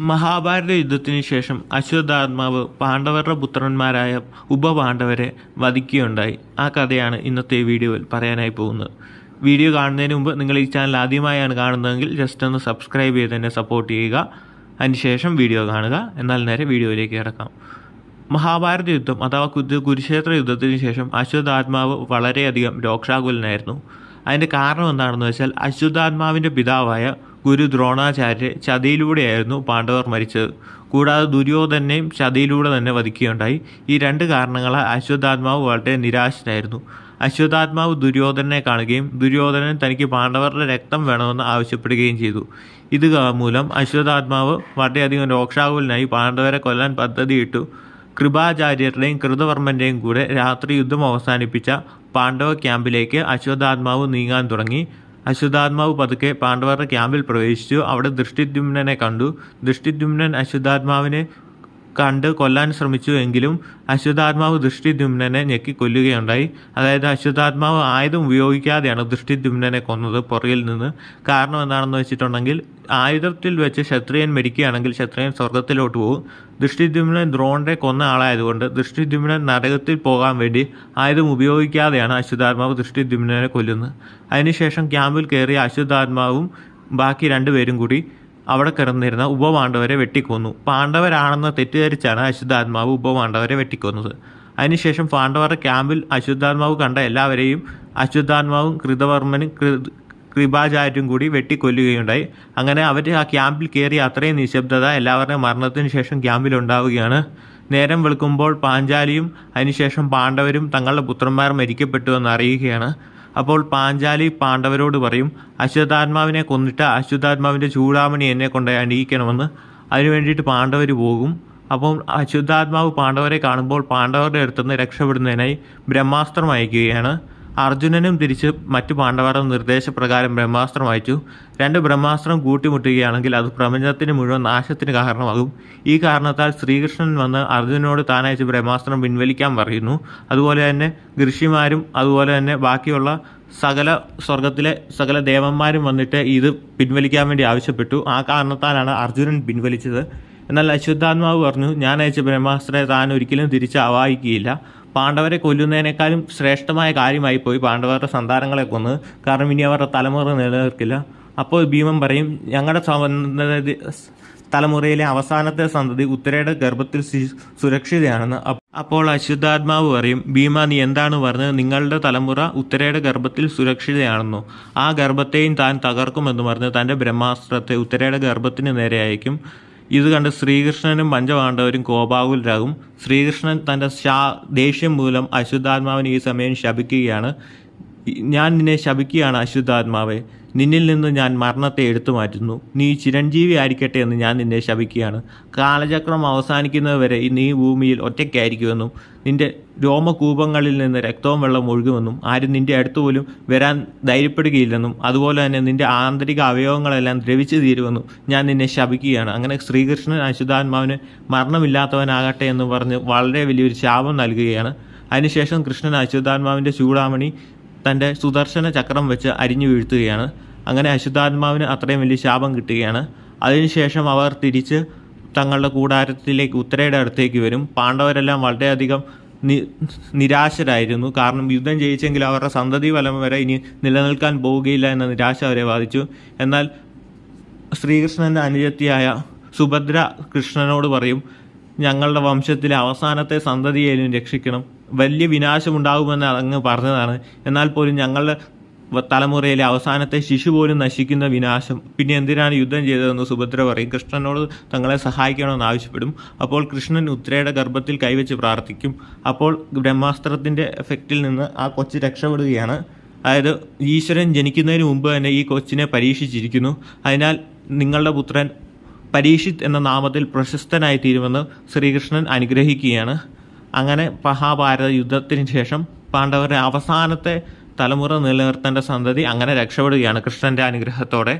മഹാഭാരത യുദ്ധത്തിന് ശേഷം അശ്വത്ഥാത്മാവ് പാണ്ഡവരുടെ പുത്രന്മാരായ ഉപപാണ്ഡവരെ വധിക്കുകയുണ്ടായി. ആ കഥയാണ് ഇന്നത്തെ വീഡിയോയിൽ പറയാനായി പോകുന്നത്. വീഡിയോ കാണുന്നതിന് മുമ്പ് നിങ്ങൾ ഈ ചാനൽ ആദ്യമായാണ് കാണുന്നതെങ്കിൽ ജസ്റ്റ് ഒന്ന് സബ്സ്ക്രൈബ് ചെയ്ത് തന്നെ സപ്പോർട്ട് ചെയ്യുക. അതിനുശേഷം വീഡിയോ കാണുക. എന്നാൽ നേരെ വീഡിയോയിലേക്ക് കിടക്കാം മഹാഭാരത യുദ്ധം അഥവാ കുരു- കുരുക്ഷേത്ര യുദ്ധത്തിന് ശേഷം അശ്വത്ഥാത്മാവ് വളരെയധികം രോക്ഷാകുലനായിരുന്നു. അതിന്റെ കാരണം എന്താണെന്ന് വെച്ചാൽ അശ്വത്ഥാത്മാവിന്റെ പിതാവായ ഗുരു ദ്രോണാചാര്യ ചതിയിലൂടെയായിരുന്നു പാണ്ഡവർ മരിച്ചത്. കൂടാതെ ദുര്യോധനെയും ചതിയിലൂടെ തന്നെ വധിക്കുകയുണ്ടായി. ഈ രണ്ട് കാരണങ്ങളാൽ അശ്വത്ഥാത്മാവ് വളരെ നിരാശനായിരുന്നു അശ്വത്ഥാത്മാവ് ദുര്യോധനെ കാണുകയും ദുര്യോധനൻ തനിക്ക് പാണ്ഡവരുടെ രക്തം വേണമെന്ന് ആവശ്യപ്പെടുകയും ചെയ്തു. ഇത് മൂലം അശ്വത്ഥാത്മാവ് വളരെയധികം രോക്ഷാകുലനായി പാണ്ഡവരെ കൊല്ലാൻ പദ്ധതിയിട്ടു കൃപാചാര്യരുടെയും കൃതവർമ്മന്റെയും കൂടെ രാത്രി യുദ്ധം അവസാനിപ്പിച്ച പാണ്ഡവ ക്യാമ്പിലേക്ക് അശ്വത്ഥാത്മാവ് നീങ്ങാൻ തുടങ്ങി. അശ്വത്ഥാത്മാവ് പതുക്കെ പാണ്ഡവരുടെ ക്യാമ്പിൽ പ്രവേശിച്ചു. അവിടെ ദൃഷ്ടിദ്യുമ്നനെ കണ്ടു. ദൃഷ്ടിദ്യുമ്നൻ അശ്വത്ഥാത്മാവിനെ കണ്ട് കൊല്ലാൻ ശ്രമിച്ചു എങ്കിലും അശ്വതാത്മാവ് ദൃഷ്ടിദ്യുമ്നനെ ഞെക്കി കൊല്ലുകയുണ്ടായി. അതായത് അശ്വതാത്മാവ് ആയുധം ഉപയോഗിക്കാതെയാണ് ദൃഷ്ടിദ്യുമ്നനെ കൊന്നത് പുറകിൽ നിന്ന്. കാരണം എന്താണെന്ന് വെച്ചിട്ടുണ്ടെങ്കിൽ ആയുധത്തിൽ വെച്ച് ക്ഷത്രിയൻ മരിക്കുകയാണെങ്കിൽ ക്ഷത്രിയൻ സ്വർഗത്തിലോട്ട് പോകും. ദൃഷ്ടിദ്യുമ്നൻ ദ്രോണരെ കൊന്ന ആളായതുകൊണ്ട് ദൃഷ്ടിദ്യുമ്നൻ നരകത്തിൽ പോകാൻ വേണ്ടി ആയുധം ഉപയോഗിക്കാതെയാണ് അശ്വതാത്മാവ് ദൃഷ്ടിദ്യുമ്നനെ കൊല്ലുന്നത്. അതിനുശേഷം ക്യാമ്പിൽ കയറിയ അശ്വതാത്മാവും ബാക്കി രണ്ടുപേരും കൂടി അവിടെ കിടന്നിരുന്ന ഉപപാണ്ഡവരെ വെട്ടിക്കൊന്നു. പാണ്ഡവരാണെന്ന് തെറ്റിദ്ധരിച്ചാണ് അശ്വത്ഥാത്മാവ് ഉപപാണ്ഡവരെ വെട്ടിക്കൊന്നത്. അതിനുശേഷം പാണ്ഡവരുടെ ക്യാമ്പിൽ അശ്വത്ഥാത്മാവ് കണ്ട എല്ലാവരെയും അശ്വത്ഥാത്മാവും കൃതവർമ്മനും കൃപാചാര്യരും കൂടി വെട്ടിക്കൊല്ലുകയുണ്ടായി. അങ്ങനെ അവർ ആ ക്യാമ്പിൽ കയറി അത്രയും നിശബ്ദത എല്ലാവരുടെയും മരണത്തിന് ശേഷം ക്യാമ്പിൽ ഉണ്ടാവുകയാണ്. നേരം വെളുക്കുമ്പോൾ പാഞ്ചാലിയും അതിനുശേഷം പാണ്ഡവരും തങ്ങളുടെ പുത്രന്മാർ മരിക്കപ്പെട്ടു എന്ന് അറിയുകയാണ്. അപ്പോൾ പാഞ്ചാലി പാണ്ഡവരോട് പറയും അശ്വതാത്മാവിനെ കൊന്നിട്ട് അശ്വതാത്മാവിന്റെ ചൂടാമണി എന്നെ കൊണ്ട് അണിയിക്കണമെന്ന്. അതിനു വേണ്ടിയിട്ട് പാണ്ഡവർ പോകും. അപ്പം അശ്വതാത്മാവ് പാണ്ഡവരെ കാണുമ്പോൾ പാണ്ഡവരുടെ അടുത്തുനിന്ന് രക്ഷപ്പെടുന്നതിനായി ബ്രഹ്മാസ്ത്രം അയക്കുകയാണ്. അർജുനനും തിരിച്ച് മറ്റു പാണ്ഡവരുടെ നിർദ്ദേശപ്രകാരം ബ്രഹ്മാസ്ത്രം അയച്ചു. രണ്ട് ബ്രഹ്മാസ്ത്രം കൂട്ടിമുട്ടുകയാണെങ്കിൽ അത് പ്രപഞ്ചത്തിന് മുഴുവൻ നാശത്തിന് കാരണമാകും. ഈ കാരണത്താൽ ശ്രീകൃഷ്ണൻ വന്ന് അർജുനനോട് താനയച്ച് ബ്രഹ്മാസ്ത്രം പിൻവലിക്കാൻ പറയുന്നു. അതുപോലെ തന്നെ ഋഷിമാരും അതുപോലെ തന്നെ ബാക്കിയുള്ള സകല സ്വർഗത്തിലെ സകല ദേവന്മാരും വന്നിട്ട് ഇത് പിൻവലിക്കാൻ വേണ്ടി ആവശ്യപ്പെട്ടു. ആ കാരണത്താലാണ് അർജുനൻ പിൻവലിച്ചത്. എന്നാൽ അശ്വത്ഥാത്മാവ് പറഞ്ഞു ഞാൻ അയച്ച ബ്രഹ്മാസ്ത്രയെ താൻ ഒരിക്കലും തിരിച്ച് അവായിക്കുകയില്ല പാണ്ഡവരെ കൊല്ലുന്നതിനേക്കാളും ശ്രേഷ്ഠമായ കാര്യമായി പോയി പാണ്ഡവരുടെ സന്താനങ്ങളെ കൊന്ന്. കാരണം ഇനി അവരുടെ തലമുറ നിലനിൽക്കില്ല. അപ്പോൾ ഭീമൻ പറയും ഞങ്ങളുടെ തലമുറയിലെ അവസാനത്തെ സന്തതി ഉത്തരയുടെ ഗർഭത്തിൽ സുരക്ഷിതയാണെന്ന് അപ്പോൾ അശ്വത്ഥാത്മാവ് പറയും ഭീമ നീ എന്താണ് പറഞ്ഞത്? നിങ്ങളുടെ തലമുറ ഉത്തരയുടെ ഗർഭത്തിൽ സുരക്ഷിതയാണെന്നോ? ആ ഗർഭത്തെയും താൻ തകർക്കുമെന്ന് പറഞ്ഞ് തന്റെ ബ്രഹ്മാസ്ത്രത്തെ ഉത്തരയുടെ ഗർഭത്തിന് നേരെ അയക്കും ഇത് കണ്ട് ശ്രീകൃഷ്ണനും പഞ്ചപാണ്ഡവരും കോപാകുലരാകും. ശ്രീകൃഷ്ണൻ തന്റെ ശാ ദേഷ്യം മൂലം അശ്വത്ഥാത്മാവിനെ ഈ സമയം ശപിക്കുകയാണ്. ഞാൻ നിന്നെ ശപിക്കുകയാണ് അശുദ്ധാത്മാവെ. നിന്നിൽ നിന്ന് ഞാൻ മരണത്തെ എടുത്തു മാറ്റുന്നു. നീ ചിരഞ്ജീവി ആയിരിക്കട്ടെ എന്ന് ഞാൻ നിന്നെ ശപിക്കുകയാണ്. കാലചക്രം അവസാനിക്കുന്നതുവരെ നീ ഭൂമിയിൽ ഒറ്റയ്ക്കായിരിക്കുമെന്നും നിന്റെ രോമകൂപങ്ങളിൽ നിന്ന് രക്തവും വെള്ളം ഒഴുകുമെന്നും ആരും നിന്റെ അടുത്ത് പോലും വരാൻ ധൈര്യപ്പെടുകയില്ലെന്നും അതുപോലെ തന്നെ നിന്റെ ആന്തരിക അവയവങ്ങളെല്ലാം ദ്രവിച്ചു തീരുമെന്നും ഞാൻ നിന്നെ ശപിക്കുകയാണ്. അങ്ങനെ ശ്രീകൃഷ്ണൻ അശുദ്ധാത്മാവിന് മരണമില്ലാത്തവനാകട്ടെ എന്ന് പറഞ്ഞ് വളരെ വലിയൊരു ശാപം നൽകുകയാണ്. അതിനുശേഷം കൃഷ്ണൻ അശ്വതാത്മാവിന്റെ ചൂടാമണി തന്റെ സുദർശന ചക്രം വെച്ച് അരിഞ്ഞു വീഴ്ത്തുകയാണ്. അങ്ങനെ അശുദ്ധാത്മാവിന് അത്രയും വലിയ ശാപം കിട്ടുകയാണ്. അതിനുശേഷം അവർ തിരിച്ച് തങ്ങളുടെ കൂടാരത്തിലേക്ക് ഉത്തരയുടെ അടുത്തേക്ക് വരും. പാണ്ഡവരെല്ലാം വളരെയധികം നിരാശരായിരുന്നു. കാരണം യുദ്ധം ജയിച്ചെങ്കിൽ അവരുടെ സന്തതി ഫലം വരെ ഇനി നിലനിൽക്കാൻ പോവുകയില്ല എന്ന നിരാശ അവരെ ബാധിച്ചു. എന്നാൽ ശ്രീകൃഷ്ണന്റെ അനുജത്തിയായ സുഭദ്ര കൃഷ്ണനോട് പറയും ഞങ്ങളുടെ വംശത്തിലെ അവസാനത്തെ സന്തതിയെയും രക്ഷിക്കണം. വലിയ വിനാശമുണ്ടാകുമെന്ന് അങ്ങ് പറഞ്ഞതാണ്. എന്നാൽ പോലും ഞങ്ങളുടെ തലമുറയിലെ അവസാനത്തെ ശിശു പോലും നശിക്കുന്ന വിനാശം. പിന്നെ എന്തിനാണ് യുദ്ധം ചെയ്തതെന്ന് സുഭദ്ര പറയും. കൃഷ്ണനോട് തങ്ങളെ സഹായിക്കണമെന്ന് ആവശ്യപ്പെടും. അപ്പോൾ കൃഷ്ണൻ ഉത്രയുടെ ഗർഭത്തിൽ കൈവച്ച് പ്രാർത്ഥിക്കും. അപ്പോൾ ബ്രഹ്മാസ്ത്രത്തിന്റെ എഫക്റ്റിൽ നിന്ന് ആ കൊച്ച് രക്ഷപ്പെടുകയാണ്. അതായത് ഈശ്വരൻ ജനിക്കുന്നതിന് മുമ്പ് തന്നെ ഈ കൊച്ചിനെ പരീക്ഷിച്ചിരിക്കുന്നു. അതിനാൽ നിങ്ങളുടെ പുത്രൻ പരീക്ഷിത് എന്ന നാമത്തിൽ പ്രശസ്തനായി തീരുമെന്ന് ശ്രീകൃഷ്ണൻ അനുഗ്രഹിക്കുകയാണ്. അങ്ങനെ മഹാഭാരത യുദ്ധത്തിന് ശേഷം പാണ്ഡവരുടെ അവസാനത്തെ തലമുറ നിലനിർത്തേണ്ട സന്തതി അങ്ങനെ രക്ഷപ്പെടുകയാണ് കൃഷ്ണന്റെ അനുഗ്രഹത്തോടെ.